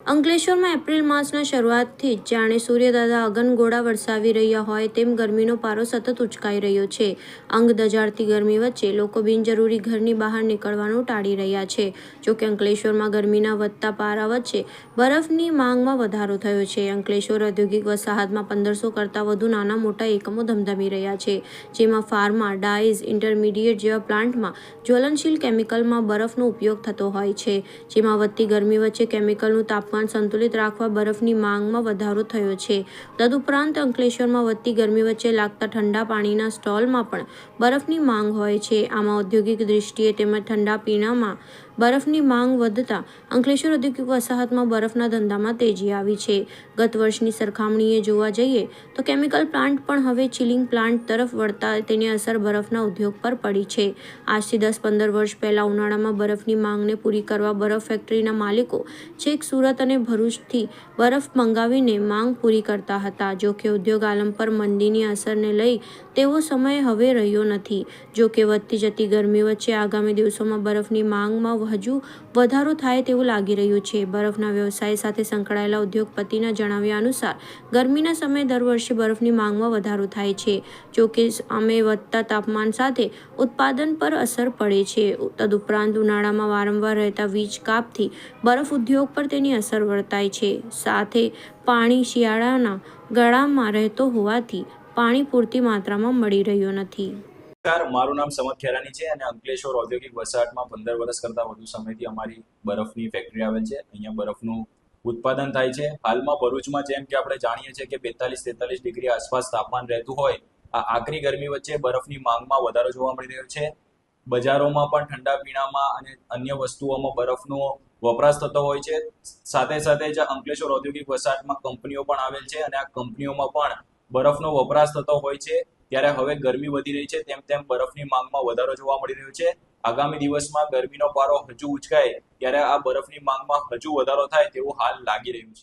અંકલેશ્વરમાં એપ્રિલ માસના શરૂઆતથી જ જાણે સૂર્યદાદા અગનગોળા વરસાવી રહ્યા હોય તેમ ગરમીનો પારો સતત ઉચકાઈ રહ્યો છે. અંગ દજાડતી ગરમી વચ્ચે લોકો બિનજરૂરી ઘરની બહાર નીકળવાનું ટાળી રહ્યા છે. જોકે અંકલેશ્વરમાં ગરમીના વધતા પારા વચ્ચે બરફની માંગમાં વધારો થયો છે. અંકલેશ્વર ઔદ્યોગિક વસાહતમાં પંદરસો કરતાં વધુ નાના મોટા એકમો ધમધમી રહ્યા છે, જેમાં ફાર્મા, ડાઇઝ, ઇન્ટરમીડિયેટ જેવા પ્લાન્ટમાં જ્વલનશીલ કેમિકલમાં બરફનો ઉપયોગ થતો હોય છે. જેમાં વધતી ગરમી વચ્ચે કેમિકલનું તાપમાન સંતુલિત રાખવા બરફની માંગમાં વધારો થયો છે. તદુપરાંત અંકલેશ્વરમાં વધતી ગરમી વચ્ચે લાગતા ઠંડા પાણીના સ્ટોલમાં પણ બરફની માંગ હોય છે. આમાં ઔદ્યોગિક દૃષ્ટિએ તેમજ ઠંડા પીણામાં બરફની માંગ વધતા અંકલેશ્વર ઔદ્યોગિક વસાહતમાં બરફના ધંધામાં તેજી આવી છે. ગત વર્ષની સરખામણીએ જોવા જઈએ તો કેમિકલ પ્લાન્ટ પણ હવે ચિલિંગ પ્લાન્ટ તરફ વળતા તેની અસર બરફના ઉદ્યોગ પર પડી છે. આજથી દસ પંદર વર્ષ પહેલાં ઉનાળામાં બરફની માંગને પૂરી કરવા બરફ ફેક્ટરીના માલિકો છેક સુરત અને ભરૂચથી બરફ મંગાવીને માંગ પૂરી કરતા હતા. જોકે ઉદ્યોગ આલમ પર મંદીની અસરને લઈ તેવો સમય હવે રહ્યો નથી. જોકે વધતી જતી ગરમી વચ્ચે આગામી દિવસોમાં બરફની માંગમાં હજુ વધારો થાય તેવું લાગી રહ્યું છે. બરફના વ્યવસાય સાથે સંકળાયેલા ઉદ્યોગપતિના જણાવ્યા અનુસાર, ગરમીના સમયે દર વર્ષે બરફની માંગમાં વધારો થાય છે. જોકે અમે વધતા તાપમાન સાથે ઉત્પાદન પર અસર પડે છે. તદુપરાંત ઉનાળામાં વારંવાર રહેતા વીજ કાપથી બરફ ઉદ્યોગ પર તેની અસર વર્તાય છે. સાથે પાણી શિયાળાના ગળામાં રહેતો હોવાથી પાણી પૂરતી માત્રામાં મળી રહ્યું નથી. મારું નામ સમત ખેરાની છે અને અંકલેશ્વર ઔદ્યોગિક વસાહતમાં પંદર વર્ષ કરતાં વધુ સમયથી અમારી બરફની ફેક્ટરી આવેલ છે. અહીંયા બરફનું ઉત્પાદન થાય છે. હાલમાં ભરૂચમાં જેમ કે આપણે જાણીએ છીએ કે બેતાલીસ તેતાલીસ ડિગ્રી આસપાસ તાપમાન રહેતું હોય, આ આકરી ગરમી વચ્ચે બરફની માંગમાં વધારો જોવા મળી રહ્યો છે. બજારોમાં પણ ઠંડા પીણામાં અને અન્ય વસ્તુઓમાં બરફનો વપરાશ થતો હોય છે. સાથે સાથે જ અંકલેશ્વર ઔદ્યોગિક વસાહતમાં કંપનીઓ પણ આવેલ છે અને આ કંપનીઓમાં પણ બરફનો વપરાશ થતો હોય છે. ત્યારે હવે ગરમી વધી રહી છે. તેમ તેમ બરફની માંગમાં વધારો જોવા મળી રહ્યો છે. આગામી દિવસમાં ગરમીનો પારો હજુ ઉચકાય, ત્યારે આ બરફની માંગમાં હજુ વધારો થાય તેવું હાલ લાગી રહ્યું છે.